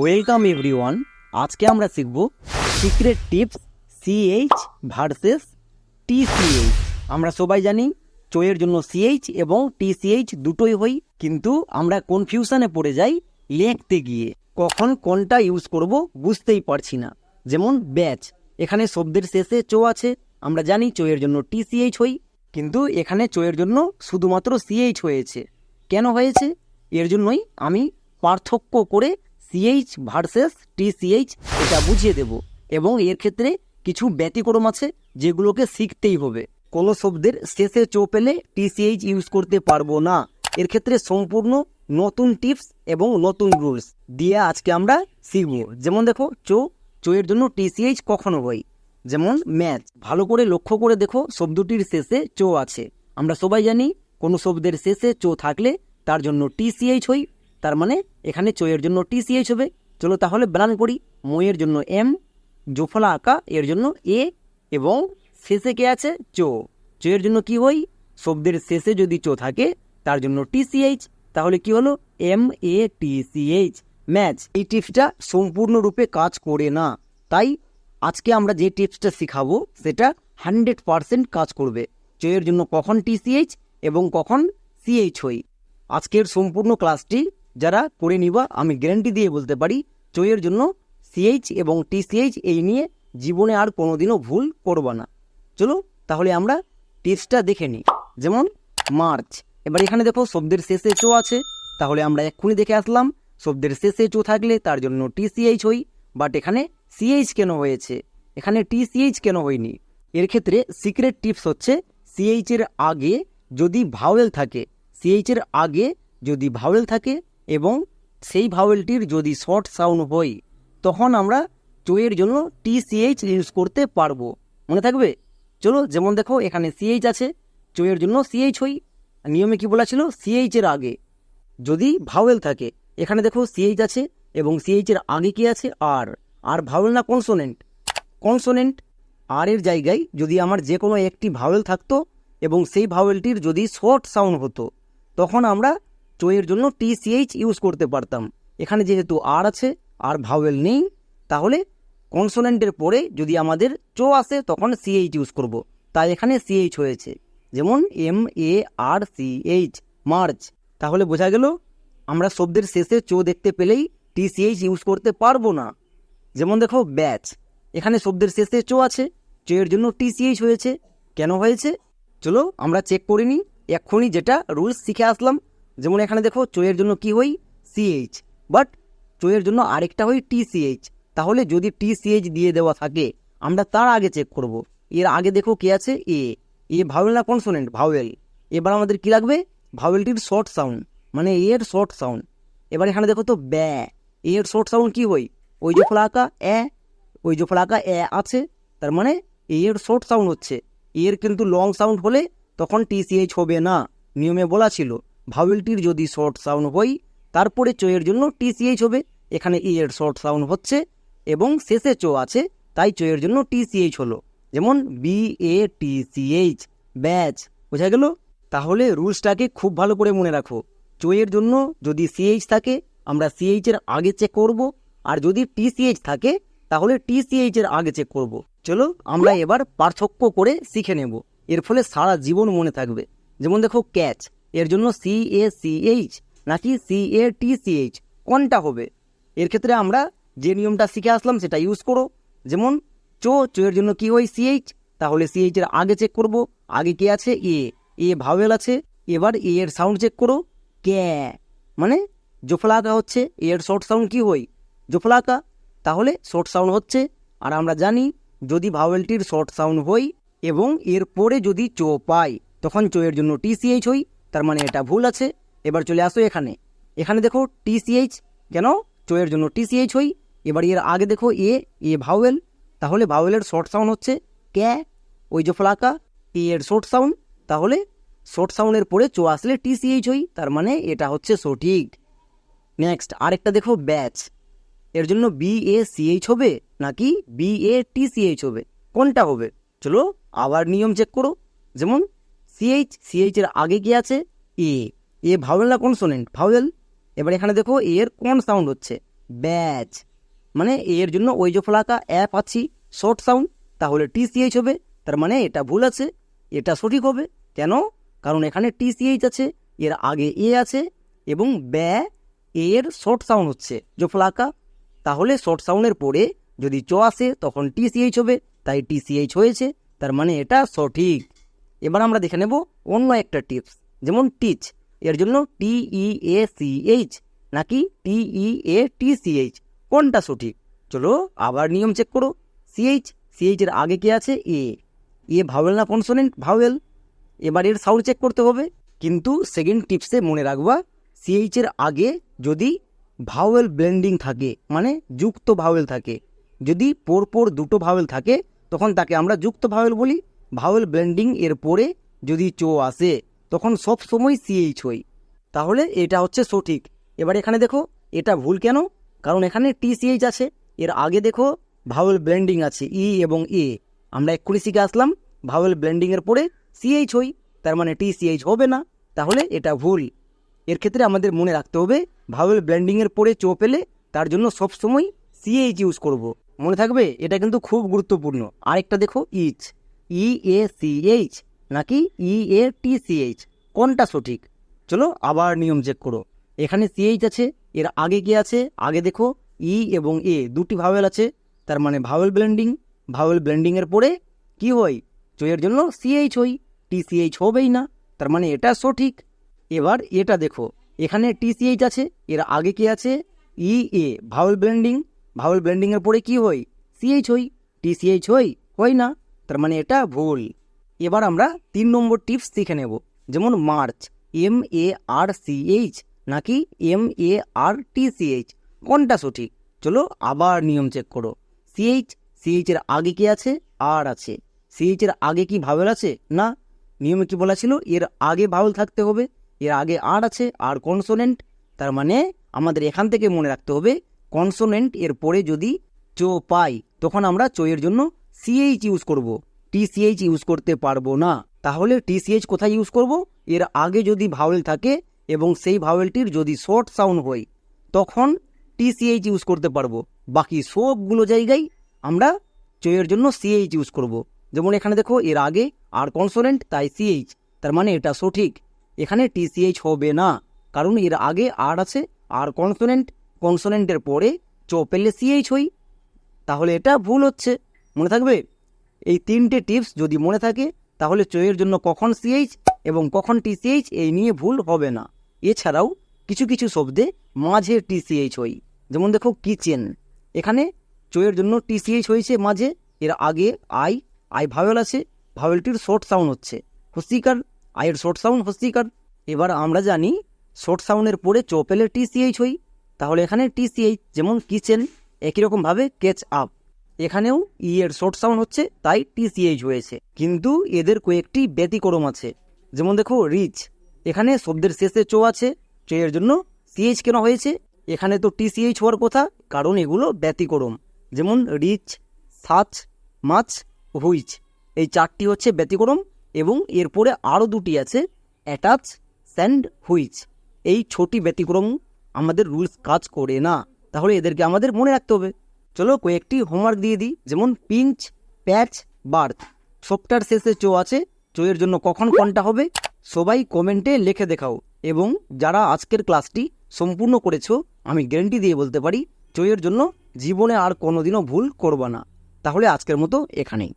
Welcome everyone আজকে আমরা শিখব secret tips C H versus আমরা সবাই জানি চোয়ের জন্য সিএইচ এবং টিসিএইচ দুটোই হই, কিন্তু আমরা কনফিউশনে পড়ে যাই লিখতে গিয়ে। কখন কোনটা ইউজ করব বুঝতেই পারছি না। যেমন ব্যাচ এখানে শব্দের শেষে চো আছে, আমরা জানি চোয়ের জন্য টিসিএইচ হই, কিন্তু এখানে চোয়ের জন্য শুধুমাত্র সিএইচ হয়েছে। কেন হয়েছে? এর জন্যই আমি পার্থক্য করে সিএইচ ভার্সেস টিসিএইচ এটা বুঝিয়ে দেব। এবং এর ক্ষেত্রে কিছু ব্যতিক্রম আছে যেগুলোকে শিখতেই হবে। কোনো শব্দের শেষে চো পেলে টিসিএইচ ইউজ করতে পারব না। এর ক্ষেত্রে সম্পূর্ণ নতুন টিপস এবং নতুন রুলস দিয়ে আজকে আমরা শিখব। যেমন দেখো, চো, চোয়ের জন্য টিসিএইচ কখনো হয়। যেমন ম্যাচ ভালো করে লক্ষ্য করে দেখো শব্দটির শেষে চো আছে। আমরা সবাই জানি কোনো শব্দের শেষে চো থাকলে তার জন্য টিসিএইচ হই তার মানে এখানে চোয়ের জন্য টি টিসিএইচ হবে। চলো তাহলে ব্রান করি ময়ের জন্য এম, জোফলা আঁকা, এর জন্য এ এবং শেষে কে আছে? চো। চোয়ের জন্য কি হই শব্দের শেষে যদি চো থাকে, তার জন্য টিসিএইচ। তাহলে কি হলো? এম, এ, টিসিএইচ। ম্যাচ, এই টিপসটা সম্পূর্ণরূপে কাজ করে না। তাই আজকে আমরা যে টিপসটা শিখাবো, সেটা হান্ড্রেড পারসেন্ট কাজ করবে। চয়ের জন্য কখন টিসিএইচ এবং কখন সিএইচ হই আজকের সম্পূর্ণ ক্লাসটি যারা করে নিবা, আমি গ্যারান্টি দিয়ে বলতে পারি চয়ের জন্য সিএইচ এবং টিসিএইচ এই নিয়ে জীবনে আর কোনোদিনও ভুল করবা না। চলো, তাহলে আমরা টিপসটা দেখে নিই। যেমন মার্চ এবার এখানে দেখো, শব্দের শেষে চো আছে। তাহলে আমরা এক্ষুনি দেখে আসলাম, শব্দের শেষে চো থাকলে তার জন্য টিসিএইচ হই বাট এখানে সিএইচ কেন হয়েছে? এখানে টিসিএইচ কেন হয়নি? এর ক্ষেত্রে সিক্রেট টিপস হচ্ছে সিএইচ এর আগে যদি ভাওয়েল থাকে সিএইচ এর আগে যদি ভাওয়েল থাকে এবং সেই ভাওয়েলটির যদি শর্ট সাউন্ড হয়, তখন আমরা চোয়ের জন্য টিসিএইচ ইউজ করতে পারব। মনে থাকবে? চলো, যেমন দেখো, এখানে সিএইচ আছে, চোয়ের জন্য সিএইচ হই। নিয়মে কি বলা ছিল? সিএইচ এর আগে। যদি ভাওয়েল থাকে, এখানে দেখো সিএইচ আছে এবং সিএইচ এর আগে কি আছে? আর। আর ভাওয়েল না কনসোনেন্ট? কনসোনেন্ট আর এর জায়গায় যদি আমার যে কোনো একটি ভাওয়েল থাকতো এবং সেই ভাওয়েলটির যদি শর্ট সাউন্ড হতো, তখন আমরা চোয়ের জন্য টিসিএইচ ইউজ করতে পারতাম। এখানে যেহেতু আর আছে, আর ভাওয়েল নেই, তাহলে কনসোনেন্টের পরে যদি আমাদের চো আসে, তখন সিএইচ ইউজ করব। তাই এখানে সিএইচ হয়েছে। যেমন M A R C H, March. তাহলে বোঝা গেল, আমরা শব্দের শেষে চো দেখতে পেলেই টিসিএইচ ইউজ করতে পারব না। যেমন দেখো, ব্যাচ। এখানে শব্দের শেষে চো আছে চো এর জন্য টিসিএইচ হয়েছে। কেন হয়েছে? চলো আমরা চেক করিনি এক্ষুনি যেটা রুলস শিখে আসলাম যেমন এখানে দেখো চোয়ের জন্য কি হই? সিএইচ বাট চোয়ের জন্য আরেকটা হই টিসিএইচ তাহলে যদি টিসিএইচ দিয়ে দেওয়া থাকে, আমরা তার আগে চেক করব। এর আগে দেখো কে আছে? এ এ ভাওয়েল না কনসোনেন্ট ভাওয়েল এবার আমাদের কি লাগবে? ভাওয়েলটির শর্ট সাউন্ড মানে এর শর্ট সাউন্ড এবার এখানে দেখো তো ব্যা। এর শর্ট সাউন্ড কি হই? ওই যে ফলাকা এ ওই যে ফলাকা এ আছে। তার মানে এর শর্ট সাউন্ড হচ্ছে। এর কিন্তু লং সাউন্ড হলে তখন টিসিএইচ হবে না, নিয়মে বলা ছিল। ভাওয়েলটির যদি শর্ট সাউন্ড হয় তারপরে চোয়ের জন্য টিসিএইচ হবে। এখানে ই এর শর্ট সাউন্ড হচ্ছে এবং শেষে চো আছে, তাই চোয়ের জন্য টিসিএইচ হলো। যেমন বি এ টিসিএইচ ব্যাচ, বোঝা গেল? তাহলে রুলসটাকে খুব ভালো করে মনে রাখো। চোয়ের জন্য যদি সিএইচ থাকে, আমরা সিএইচ এর আগে চেক করব, আর যদি টিসিএইচ থাকে, তাহলে টিসিএইচ এর আগে চেক করব। চলো, আমরা এবার পার্থক্য করে শিখে নেব। এর ফলে সারা জীবন মনে থাকবে। যেমন দেখো, ক্যাচ। এর জন্য সি এ সি এইচ নাকি C A T C H কোনটা হবে? এর ক্ষেত্রে আমরা যে নিয়মটা শিখে আসলাম সেটা ইউজ করো। যেমন, চো চো এর জন্য কি হয়? সিএইচ তাহলে সিএইচ এর আগে চেক করব। আগে কে আছে? এ এ ভাওয়েল আছে। এবার এ এর সাউন্ড চেক করো। ক্যা মানে জোফলাকা হচ্ছে। এ এর শর্ট সাউন্ড কি হই জোফলাকা। তাহলে শর্ট সাউন্ড হচ্ছে। আর আমরা জানি, যদি ভাওয়েলটির শর্ট সাউন্ড হই এবং এর পরে যদি চো পাই তখন চো এর জন্য টিসিএইচ হই তার মানে এটা ভুল আছে। এবার চলে আসো এখানে। এখানে দেখো টিসিএইচ কেন? চো এর জন্য টিসিএইচ হই। এবার এর আগে দেখো এ এ ভাওয়েল তাহলে ভাওয়েলের শর্ট সাউন্ড হচ্ছে ক্যা, ওই যে ফলাকা এ এর শর্ট সাউন্ড তাহলে শর্ট সাউন্ডের পরে চো আসলে টিসিএইচ হই, তার মানে এটা হচ্ছে সঠিক। নেক্সট আরেকটা দেখো ব্যাচ এর জন্য বি এ সিএইচ হবে নাকি বি এ টি সিএইচ হবে? কোনটা হবে? চলো আবার নিয়ম চেক করো। যেমন সিএইচ সিএইচ এর আগে কি আছে? এ এ ভাওয়েল না কনসোনেন্ট ভাওয়েল এবার এখানে দেখো এর কোন সাউন্ড হচ্ছে? ব্যাচ মানে এর জন্য ওই যে ফলাকা অ্যাপ আছি শর্ট সাউন্ড তাহলে টিসিএইচ হবে। তার মানে এটা ভুল আছে, এটা সঠিক হবে। কেন? কারণ এখানে টিসিএইচ আছে, এর আগে এ আছে, এবং ব্যা এর শর্ট সাউন্ড হচ্ছে, জোফলাকা। তাহলে শর্ট সাউন্ডের পরে যদি চ আসে, তখন টিসিএইচ হবে, তাই টিসিএইচ হয়েছে। তার মানে এটা সঠিক। এবার আমরা দেখে নেব অন্য একটা টিপস, যেমন টিচ এর জন্য টি ই এ সি এইচ নাকি টি ই এ টি সি এইচ কোনটা সঠিক? চলো আবার নিয়ম চেক করো। সিএইচ সিএইচ এর আগে কি আছে? এ এ ভাওয়েল না কনসোনেন্ট ভাওয়েল এবার এর সাউন্ড চেক করতে হবে। কিন্তু সেকেন্ড টিপসে মনে রাখবা সিএইচ এর আগে যদি ভাওয়েল ব্লেন্ডিং থাকে মানে যুক্ত ভাওয়েল থাকে, যদি পরপর দুটো ভাওয়েল থাকে, তখন তাকে আমরা যুক্ত ভাওয়েল বলি। ভাওয়েল ব্লেন্ডিং এর পরে যদি চো আসে, তখন সব সময় সিএইচ হই তাহলে এটা হচ্ছে সঠিক। এবার এখানে দেখো, এটা ভুল কেন? কারণ এখানে টিসিএইচ আছে। এর আগে দেখো, ভাওয়েল ব্লেন্ডিং আছে ই এবং এ আমরা এক্ষুনি শিখে আসলাম, ভাওয়েল ব্লেন্ডিংয়ের পরে সিএইচ হই তার মানে টিসিএইচ হবে না। তাহলে এটা ভুল। এর ক্ষেত্রে আমাদের মনে রাখতে হবে, ভাওয়েল ব্লেন্ডিংয়ের পরে চো পেলে তার জন্য সবসময় সিএইচ ইউজ করব। মনে থাকবে? এটা কিন্তু খুব গুরুত্বপূর্ণ। আরেকটা দেখো each E A C H নাকি ই এ টি সি এইচ কোনটা সঠিক? চলো আবার নিয়ম চেক করো। এখানে সিএইচ আছে, এর আগে কি আছে? আগে দেখো ই এবং এ দুটি ভাওয়েল আছে, তার মানে ভাওয়েল ব্লেন্ডিং ভাওয়েল ব্লেন্ডিংয়ের পরে কি হয়? চয়ের জন্য সিএইচ হই টিসিএইচ হবেই না, তার মানে এটা সঠিক। এবার এটা দেখো, এখানে টিসিএইচ আছে, এর আগে কি আছে? E A vowel blending vowel ব্লেন্ডিংয়ের পরে কি হয়? সিএইচ হই টিসিএইচ হই হয় না? তার মানে এটা ভুল। এবার আমরা তিন নম্বর টিপস শিখে নেব। যেমন March M A R C H নাকি M A R T C H কোনটা সঠিক? চলো আবার নিয়ম চেক করো। সিএইচ এর আগে কি আছে? আর আছে। সিএইচ এর আগে কি ভাওয়েল আছে? না। নিয়মে কি বলা ছিল? এর আগে ভাওয়েল থাকতে হবে। এর আগে আর আছে, আর কনসোনেন্ট তার মানে আমাদের এখান থেকে মনে রাখতে হবে কনসোনেন্ট এর পরে যদি চো পাই, তখন আমরা চোয়ের জন্য সিএইচ ইউজ করব। টিসিএইচ ইউজ করতে পারব না। তাহলে টিসিএইচ কোথায় ইউজ করব? এর আগে যদি ভাওয়েল থাকে এবং সেই ভাওয়েলটির যদি শর্ট সাউন্ড হয়, তখন টিসিএইচ ইউজ করতে পারব। বাকি সবগুলো জায়গায় আমরা চয়ের জন্য সিএইচ ইউজ করব। যেমন এখানে দেখো, এর আগে আর কনসোনেন্ট তাই সিএইচ তার মানে এটা সঠিক। এখানে টিসিএইচ হবে না। কারণ এর আগে আর আছে, আর কনসোনেন্ট কনসোনেন্টের পরে চ পেলে সিএইচ হই তাহলে এটা ভুল হচ্ছে। মনে থাকবে? এই তিনটে টিপস যদি মনে থাকে, তাহলে চয়ের জন্য কখন সিএইচ এবং কখন টিসিএইচ এই নিয়ে ভুল হবে না। এছাড়াও কিছু কিছু শব্দে মাঝে টিসিএইচ হই যেমন দেখো, কিচেন। এখানে চয়ের জন্য টিসিএইচ হয়েছে মাঝে, এর আগে আই আই ভাওয়েল আছে, ভাওয়েলটির শর্ট সাউন্ড হচ্ছে। হস্তিকার আয়ের শর্ট সাউন্ড হস্তিকার। এবার আমরা জানি শর্ট সাউন্ডের পরে চ পেলে টিসিএইচ হই তাহলে এখানে টিসিএইচ যেমন কিচেন, একই রকমভাবে কেচ আপ এখানেও ই এর শর্ট সাউন্ড হচ্ছে, তাই টিসিএইচ হয়েছে। কিন্তু এদের কয়েকটি ব্যতিক্রম আছে। যেমন দেখো রিচ এখানে শব্দের শেষে চো আছে এর জন্য সিএইচ কেন হয়েছে? এখানে তো টিসিএইচ হওয়ার কথা, কারণ এগুলো ব্যতিক্রম। যেমন রিচ সাচ মাছ হুইচ এই চারটি হচ্ছে ব্যতিক্রম এবং এরপরে আরও দুটি আছে অ্যাটাচ স্যান্ড হুইচ এই ছোটি ব্যতিক্রম আমাদের রুলস কাজ করে না। তাহলে এদেরকে আমাদের মনে রাখতে হবে। চলো কয়েকটি হোমওয়ার্ক দিয়ে দিই, যেমন পিঞ্চ প্যাচ বার্থ সবটার শেষে চো আছে, চোয়ের জন্য কখন কোনটা হবে, সবাই কমেন্টে লিখে দেখাও। এবং যারা আজকের ক্লাসটি সম্পূর্ণ করেছ, আমি গ্যারেন্টি দিয়ে বলতে পারি, চোয়ের জন্য জীবনে আর কোনোদিনও ভুল করবা না। তাহলে আজকের মতো এখানেই।